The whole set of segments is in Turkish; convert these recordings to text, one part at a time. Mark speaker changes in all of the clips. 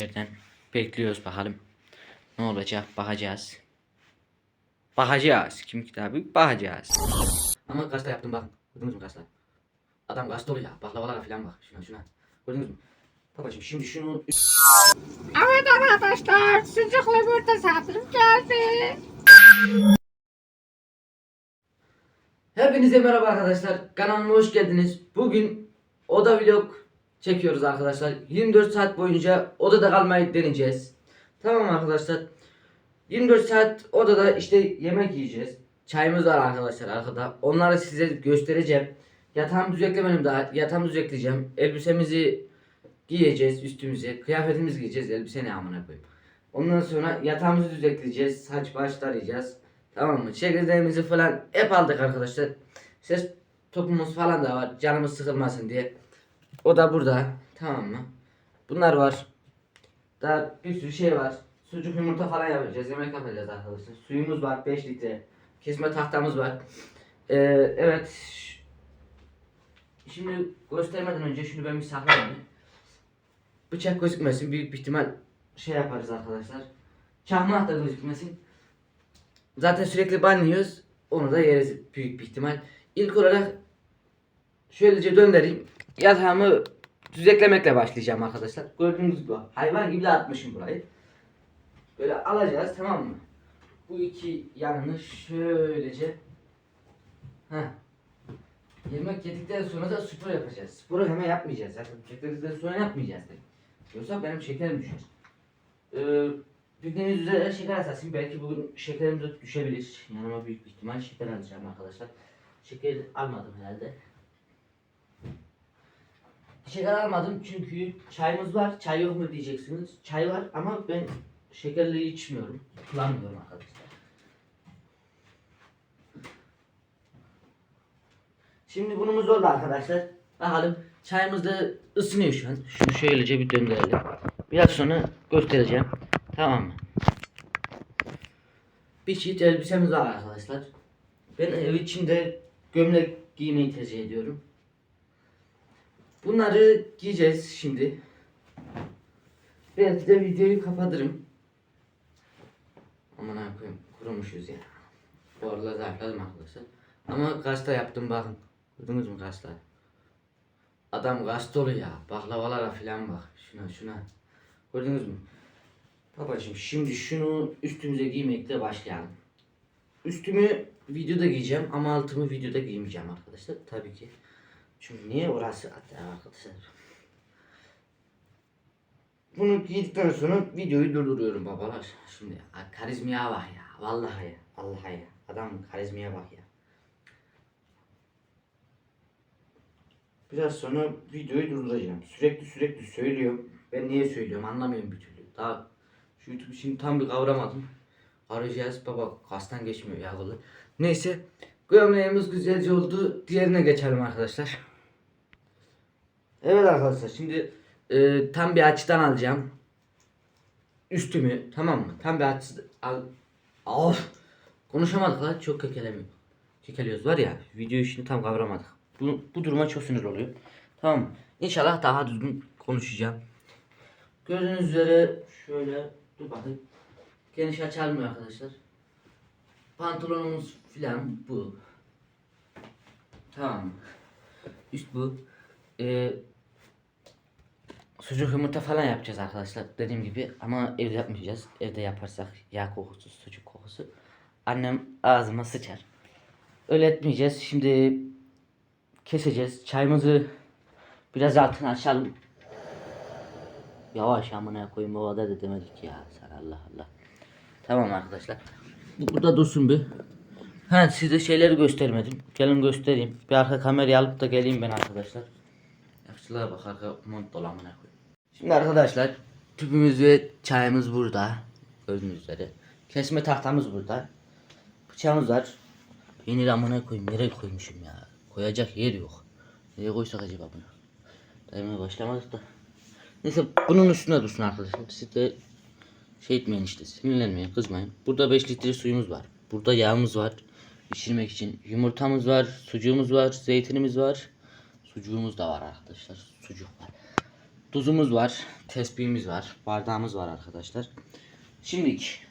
Speaker 1: Nereden bekliyoruz bakalım. Ne olacak bakacağız. Bakacağız. Kim kitabı bakacağız. Ama gazete yaptım bakın. Gördünüz mü gazete? Adam gazete oluyor. Baklavalara falan bak. Şuna şuna. Gördünüz mü? Babacım şimdi şunu
Speaker 2: Evet arkadaşlar sucuklu yumurta saatim geldi.
Speaker 1: Hepinize merhaba arkadaşlar. Kanalıma hoş geldiniz. Bugün oda vlog çekiyoruz arkadaşlar. 24 saat boyunca odada kalmayı deneyeceğiz. Tamam arkadaşlar. 24 saat odada işte yemek yiyeceğiz. Çayımız var arkadaşlar arkada. Onları size göstereceğim. Yatağımı düzenlemedim daha. Yatağımı düzenleyeceğim. Elbisemizi giyeceğiz üstümüze. Kıyafetimizi giyeceğiz. Elbise ne amına koyayım. Ondan sonra yatağımızı düzenleyeceğiz. Saç baş tarayacağız. Tamam mı? Çekirdeğimizi falan hep aldık arkadaşlar. Ses topumuz falan da var. Canımız sıkılmasın diye. O da burada. Tamam mı? Bunlar var. Daha bir sürü şey var. Sucuk yumurta falan yapacağız. Yemek yapacağız arkadaşlar. Suyumuz var 5 litre. Kesme tahtamız var. Ee, evet. Şimdi göstermeden önce şunu ben bir saklayayım. Bıçak gözükmesin. Büyük bir ihtimal şey yaparız arkadaşlar. Çakmak da gözükmesin. Zaten sürekli banlıyoruz. Onu da yeriz büyük bir ihtimal. İlk olarak şöylece döndüreyim. Yatağımı düzeklemekle başlayacağım arkadaşlar. Gördüğünüz gibi hayvan gibi de atmışım burayı. Böyle alacağız tamam mı? Bu iki yanını şöylece Heh. Yemek yedikten sonra da spor yapacağız. Sporu hemen yapmayacağız. Zaten yedikten sonra yapmayacağız. dedim. Yoksa benim şekerim düşer. Ee, Bildiğiniz üzere şeker hastasıyım. Belki bugün şekerim de düşebilir. Yanıma büyük ihtimal şeker alacağım arkadaşlar. Şeker almadım herhalde. Şeker almadım çünkü çayımız var. Çay yok mu diyeceksiniz. Çay var ama ben şekerli içmiyorum. Kullanmıyorum arkadaşlar. Şimdi bunumuz oldu arkadaşlar. Bakalım çayımız da ısınıyor şu an. Şunu şöylece bir döndürelim. Biraz sonra göstereceğim. Tamam mı? Bir çift elbisemiz var arkadaşlar. Ben ev içinde gömlek giymeyi tercih ediyorum. Bunları giyeceğiz şimdi. Belki de videoyu kapatırım. Aman koyayım kurumuşuz ya. Bu arada zarfladım arkadaşlar. Ama gazete yaptım bakın. Gördünüz mü gazete? Adam gazete oluyor ya. Baklavalara falan bak. Şuna şuna. Gördünüz mü? Babacım şimdi şunu üstümüze giymekle başlayalım. Üstümü videoda giyeceğim ama altımı videoda giymeyeceğim arkadaşlar. Tabii ki. Çünkü niye orası hatta arkadaşlar. Bunu giydikten sonra videoyu durduruyorum babalar. Şimdi karizmaya bak ya. Vallahi ya. Vallahi ya. Adam karizmaya bak ya. Biraz sonra videoyu durduracağım. Sürekli sürekli söylüyorum. Ben niye söylüyorum anlamıyorum bir türlü. Daha şu YouTube şimdi tam bir kavramadım. Arayacağız baba kastan geçmiyor yağlı. Neyse gömleğimiz güzelce oldu. Diğerine geçelim arkadaşlar. Evet arkadaşlar şimdi e, tam bir açıdan alacağım. Üstümü tamam mı? Tam bir açı al. Of. Konuşamadık lan çok kekelemiyor. Kekeliyoruz var ya video işini tam kavramadık. Bu, bu duruma çok sinir oluyor. Tamam mı? İnşallah daha düzgün konuşacağım. Gördüğünüz üzere şöyle dur bakayım. Geniş açılmıyor arkadaşlar. Pantolonumuz filan bu. Tamam. Üst bu. Ee, sucuk yumurta falan yapacağız arkadaşlar. Dediğim gibi ama evde yapmayacağız. Evde yaparsak yağ kokusu, sucuk kokusu. Annem ağzıma sıçar. Öyle etmeyeceğiz. Şimdi keseceğiz. Çayımızı biraz altına açalım. Yavaş amına koyayım o da demedik ya. Sen Allah Allah. Tamam arkadaşlar. Bu burada dursun bir. Ha size şeyleri göstermedim. Gelin göstereyim. Bir arka kamerayı alıp da geleyim ben arkadaşlar. Yaşlılara bak arka mont dolamına koyayım. Şimdi arkadaşlar tüpümüz ve çayımız burada. Gördüğünüz üzere. Kesme tahtamız burada. Bıçağımız var. Peynir amına koyayım. Nereye koymuşum ya? Koyacak yer yok. Nereye koysak acaba bunu? Daimaya başlamadık da. Neyse bunun üstüne dursun arkadaşlar. Siz de şey etmeyin işte sinirlenmeyin kızmayın. Burada 5 litre suyumuz var. Burada yağımız var. Pişirmek için yumurtamız var, sucuğumuz var, zeytinimiz var. Sucuğumuz da var arkadaşlar. Sucuk var. Tuzumuz var, tespihimiz var, bardağımız var arkadaşlar. Şimdilik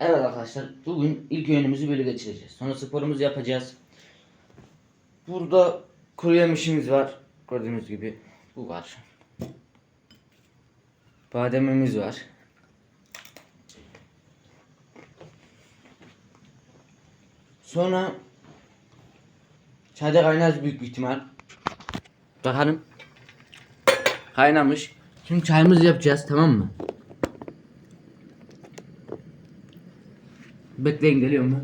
Speaker 1: Evet arkadaşlar bugün ilk öğünümüzü böyle geçireceğiz. Sonra sporumuzu yapacağız. Burada kuru yemişimiz var. Gördüğünüz gibi bu var. Bademimiz var. Sonra çayda kaynar büyük bir ihtimal. Bakalım. Kaynamış. Şimdi çayımızı yapacağız tamam mı? Bekleyin geliyor mu?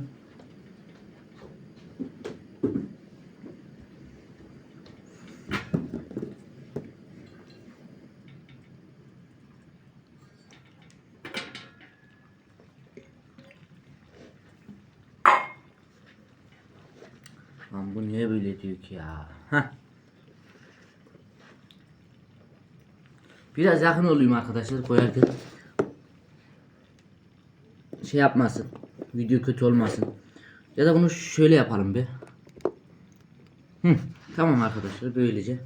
Speaker 1: Lan bu niye böyle diyor ki ya? Heh. Biraz yakın olayım arkadaşlar koyarken. Şey yapmasın. Video kötü olmasın. Ya da bunu şöyle yapalım bir. Hı, tamam arkadaşlar böylece.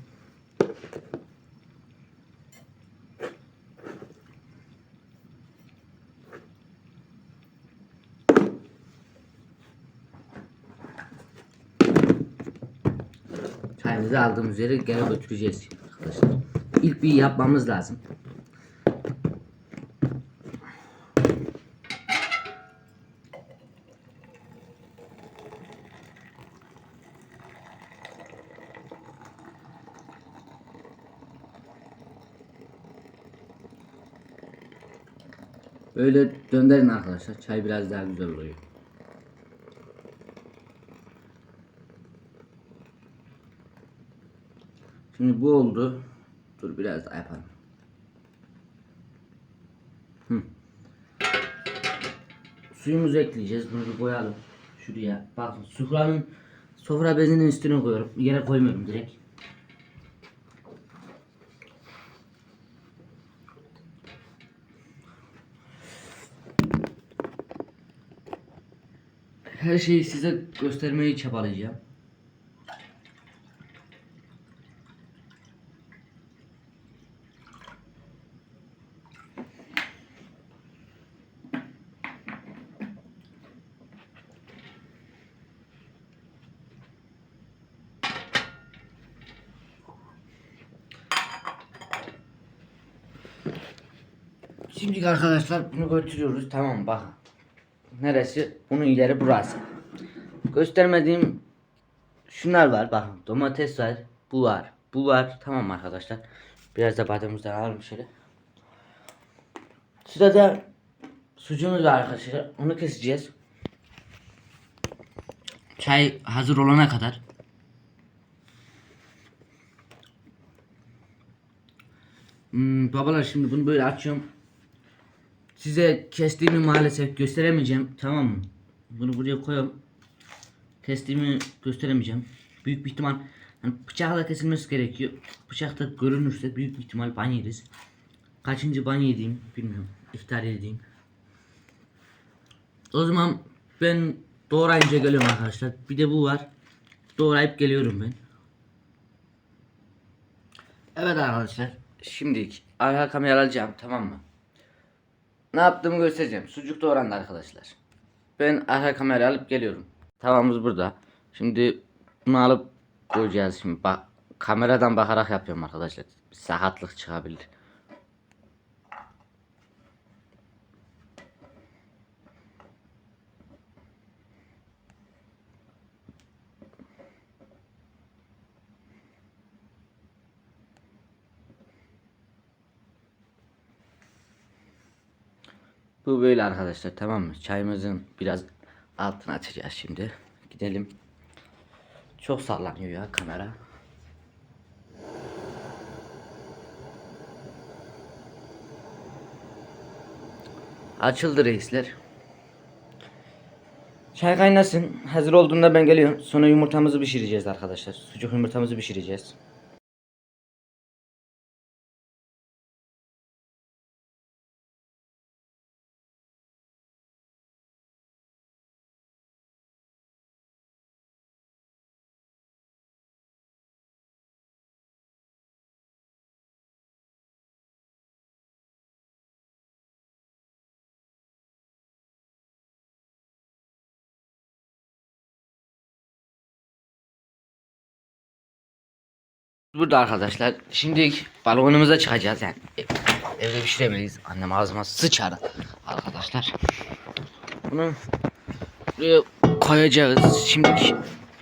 Speaker 1: Çayımızı aldığımız yere geri götüreceğiz arkadaşlar. İlk bir yapmamız lazım. Böyle döndürün arkadaşlar. Çay biraz daha güzel oluyor. Şimdi bu oldu. Dur biraz daha yapalım. Hı. Suyumuzu ekleyeceğiz. Bunu bir koyalım. Şuraya. Bakın sofranın sofra bezinin üstüne koyuyorum. Yere koymuyorum direkt. Her şeyi size göstermeyi çabalayacağım. Şimdi arkadaşlar bunu götürüyoruz. Tamam bakın. Neresi? Bunun ileri burası. Göstermediğim şunlar var. Bakın domates var bu var. Bu var. Tamam arkadaşlar. Biraz da bademimizden alalım şöyle. Sırada sucuğumuz var arkadaşlar. Onu keseceğiz. Çay hazır olana kadar. Hmm, babalar şimdi bunu böyle açıyorum size kestiğimi maalesef gösteremeyeceğim tamam mı bunu buraya koyuyorum Kestiğimi gösteremeyeceğim. Büyük bir ihtimal yani bıçakla kesilmesi gerekiyor. Bıçakta görünürse büyük bir ihtimal ban yeriz. Kaçıncı ban yediğim bilmiyorum. İftar yediğim. O zaman ben doğrayınca geliyorum arkadaşlar. Bir de bu var. Doğrayıp geliyorum ben. Evet arkadaşlar. Şimdi arka kamera alacağım tamam mı? Ne yaptığımı göstereceğim. Sucuk doğrandı arkadaşlar. Ben arka kamera alıp geliyorum. Tavamız burada. Şimdi bunu alıp koyacağız şimdi. Bak kameradan bakarak yapıyorum arkadaşlar. Sakatlık çıkabilir. Bu böyle arkadaşlar tamam mı? Çayımızın biraz altını açacağız şimdi. Gidelim. Çok sallanıyor ya kamera. Açıldı reisler. Çay kaynasın. Hazır olduğunda ben geliyorum. Sonra yumurtamızı pişireceğiz arkadaşlar. Sucuk yumurtamızı pişireceğiz. Burada arkadaşlar şimdi balkonumuza çıkacağız yani. Ev- evde pişiremeyiz. Annem ağzıma sıçar arkadaşlar. Bunu buraya koyacağız. Şimdi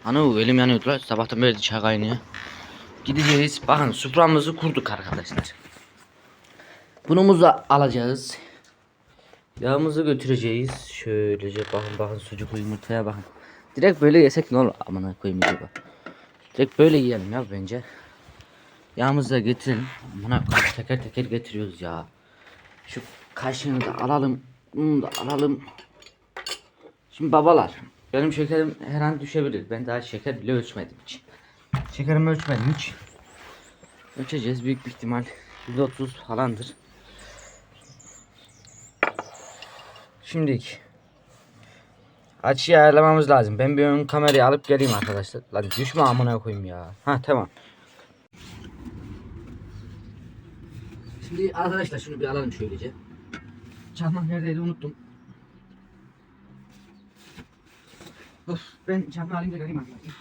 Speaker 1: ana elim yanıyordu lan. Sabahtan beri çay kaynıyor. Gideceğiz. Bakın supramızı kurduk arkadaşlar. Bunumuzu alacağız. Yağımızı götüreceğiz. Şöylece bakın bakın sucuklu yumurtaya bakın. Direkt böyle yesek ne olur? Amına koyayım direkt böyle yiyelim ya bence Yağımızı da getirelim. Buna teker teker getiriyoruz ya. Şu kaşığını da alalım. Bunu da alalım. Şimdi babalar. Benim şekerim her an düşebilir. Ben daha şeker bile ölçmedim hiç. Şekerimi ölçmedim hiç. Ölçeceğiz büyük bir ihtimal. 130 falandır. Şimdilik. Açıyı ayarlamamız lazım. Ben bir ön kamerayı alıp geleyim arkadaşlar. Lan düşme amına koyayım ya. Ha tamam. Şimdi arkadaşlar şunu bir alalım şöylece. Çakmak neredeydi unuttum. Of ben çakmağı alayım da geleyim arkadaşlar.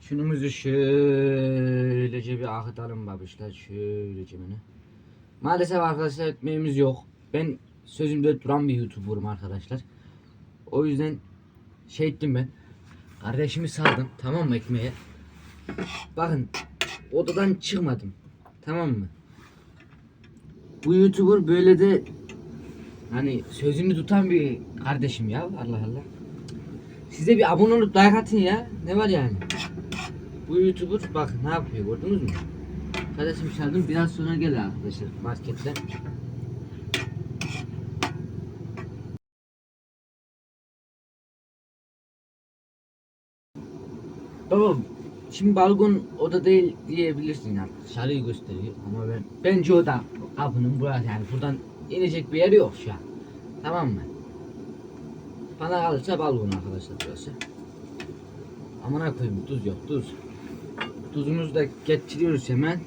Speaker 1: Şunumuzu şöylece bir akıtalım babuşlar şöylece bunu. Maalesef arkadaşlar ekmeğimiz yok. Ben sözümde duran bir youtuber'ım arkadaşlar. O yüzden şey ettim ben. Kardeşimi saldım tamam mı ekmeğe? Bakın odadan çıkmadım. Tamam mı? Bu YouTuber böyle de hani sözünü tutan bir kardeşim ya Allah Allah. Size bir abone olup like atın ya. Ne var yani? Bu YouTuber bak ne yapıyor gördünüz mü? Kardeşim çaldım biraz sonra gel arkadaşlar marketten. Baba şimdi balkon oda değil diyebilirsin yani dışarıyı gösteriyor ama ben bence o da kapının burası yani buradan inecek bir yer yok şu an tamam mı? Bana kalırsa balkon arkadaşlar burası. Amına koyayım tuz yok tuz. Tuzumuzu da getiriyoruz hemen.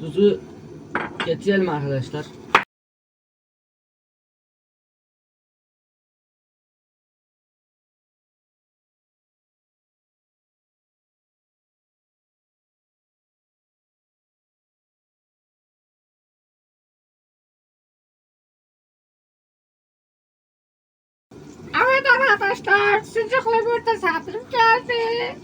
Speaker 1: Tuzu getirelim arkadaşlar.
Speaker 2: Evet arkadaşlar sucuklu yumurta saatim geldi.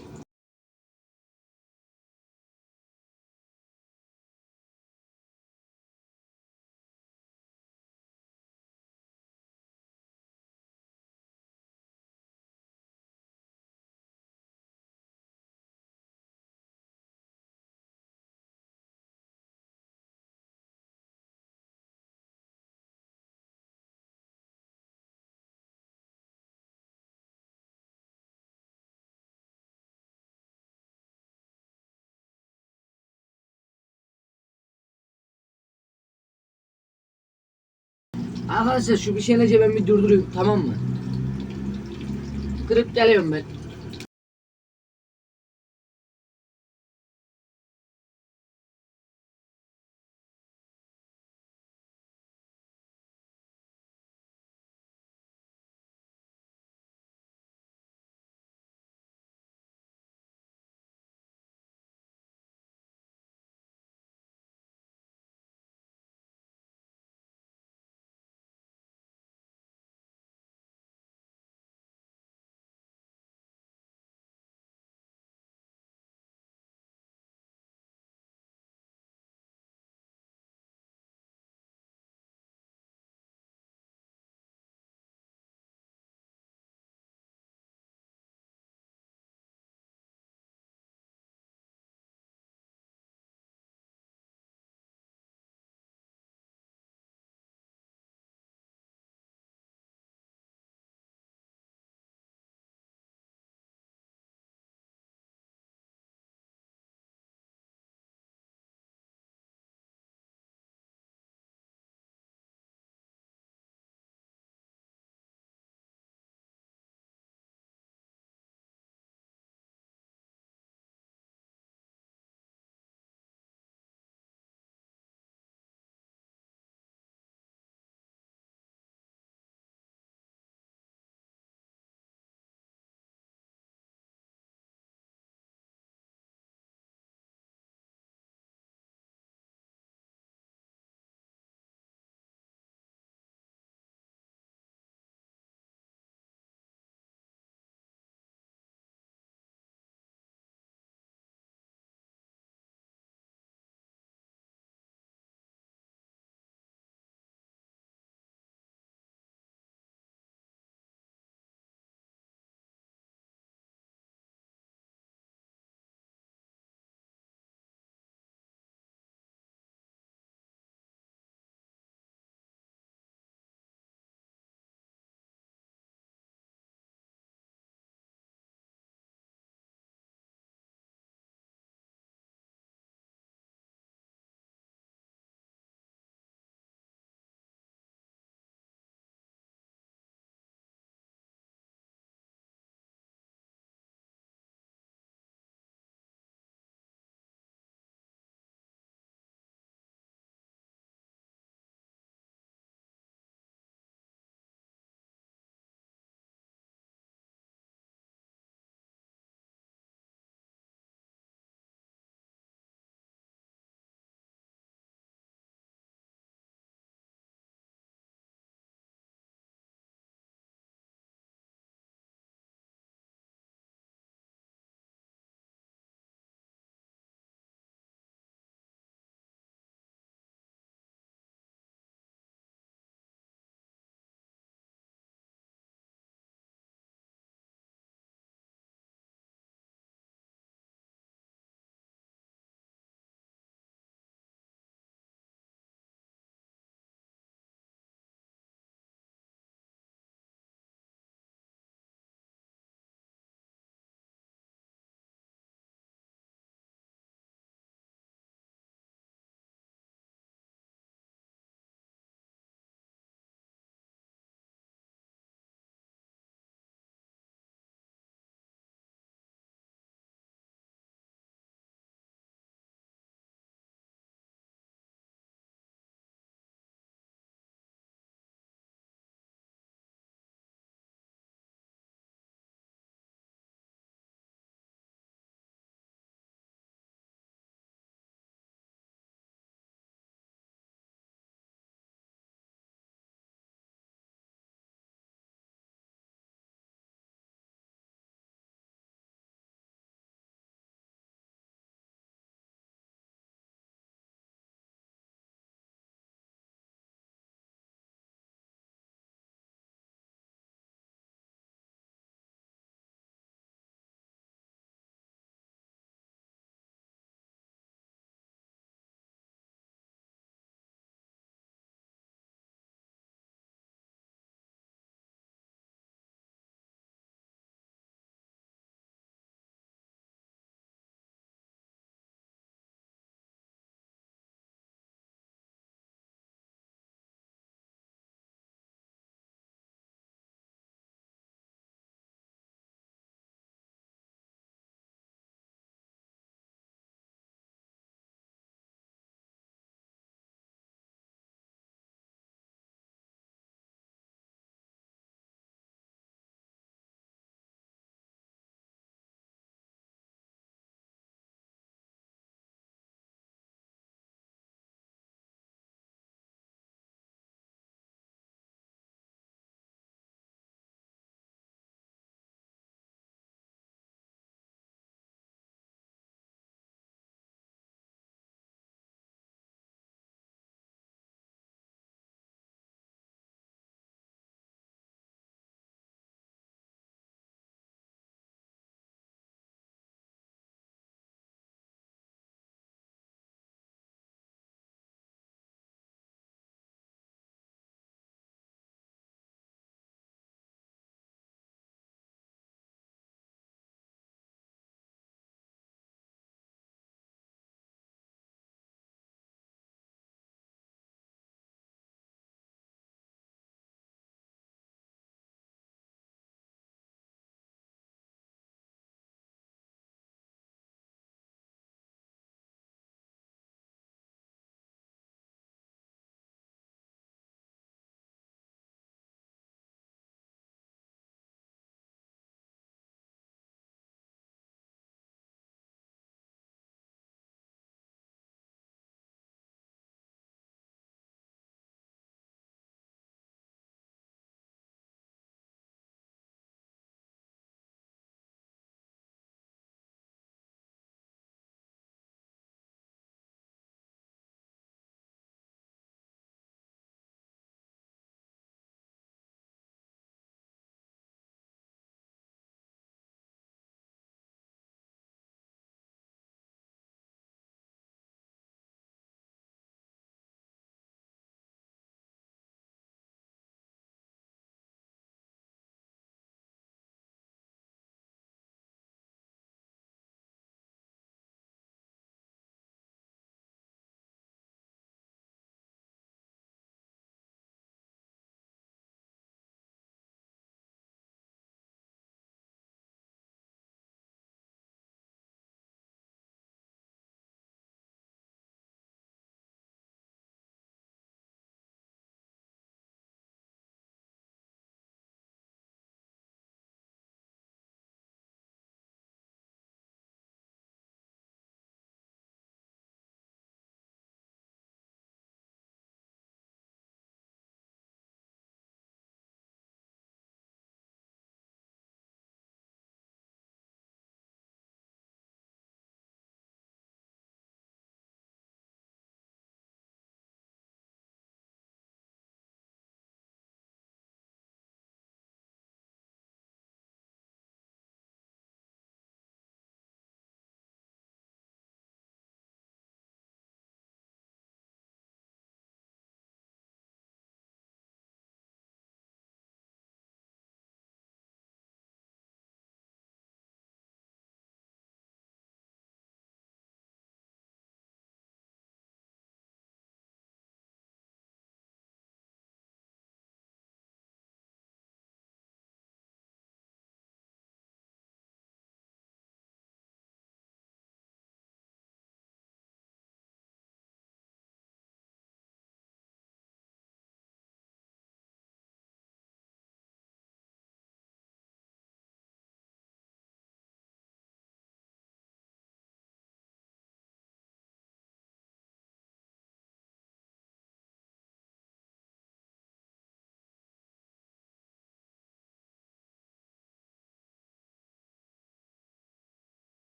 Speaker 1: Arkadaşlar şu bir şeylece ben bir durdurayım tamam mı? Kırıp geliyorum ben.